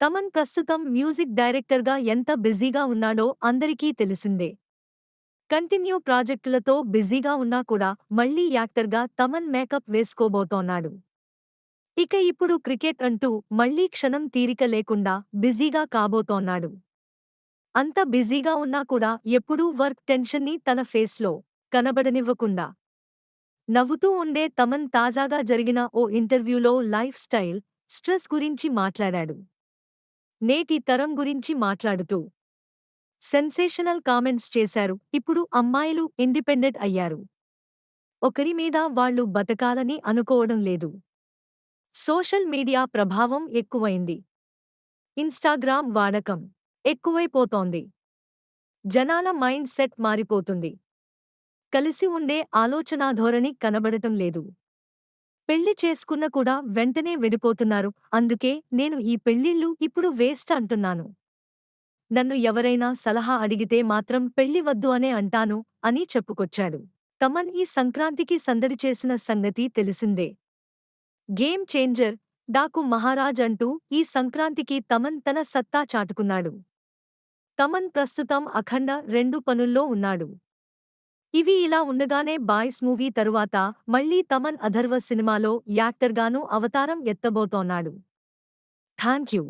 తమన్ ప్రస్తుతం మ్యూజిక్ డైరెక్టర్గా ఎంత బిజీగా ఉన్నాడో అందరికీ తెలిసిందే. కంటిన్యూ ప్రాజెక్టులతో బిజీగా ఉన్నా కూడా మళ్ళీ యాక్టర్గా తమన్ మేకప్ వేసుకోబోతోన్నాడు. ఇక ఇప్పుడు క్రికెట్ అంటూ మళ్ళీ క్షణం తీరిక లేకుండా బిజీగా కాబోతోన్నాడు. అంత బిజీగా ఉన్నా కూడా ఎప్పుడూ వర్క్ టెన్షన్ని తన ఫేస్లో కనబడనివ్వకుండా. నవ్వుతూ ఉండే తమన్ తాజాగా జరిగిన ఓ ఇంటర్వ్యూలో లైఫ్ స్టైల్ స్ట్రెస్ గురించి మాట్లాడాడు. నేటి తరం గురించి మాట్లాడుతూ సెన్సేషనల్ కామెంట్స్ చేశారు. ఇప్పుడు అమ్మాయిలు ఇండిపెండెంట్ అయ్యారు. ఒకరి మీద వాళ్ళు బతకాలని అనుకోవడం లేదు. సోషల్ మీడియా ప్రభావం ఎక్కువైంది. ఇన్స్టాగ్రామ్ వాడకం ఎక్కువైపోతోంది. జనాల మైండ్ సెట్ మారిపోతుంది. కలిసి ఉండే ఆలోచనాధోరణి కనబడటం లేదు. పెళ్ళి చేసుకున్న కూడా వెంటనే విడిపోతున్నారు. అందుకే నేను ఈ పెళ్ళిళ్ళు ఇప్పుడు వేస్ట్ అంటున్నాను. నన్ను ఎవరైనా సలహా అడిగితే మాత్రం పెళ్ళి వద్దు అనే అంటాను అని చెప్పుకొచ్చాడు. తమన్ ఈ సంక్రాంతికి సందడి చేసిన సంగతి తెలిసిందే. గేమ్ చేంజర్ డాకు మహారాజ్ అంటూ ఈ సంక్రాంతికి తమన్ తన సత్తా చాటుకున్నాడు. తమన్ ప్రస్తుతం అఖండ రెండు పనుల్లో ఉన్నాడు. ఇవి ఇలా ఉండగానే బాయ్స్ మూవీ తరువాత మళ్ళీ తమన్ అధర్వ సినిమాలో యాక్టర్గానూ అవతారం ఎత్తబోతోన్నాడు. Thank you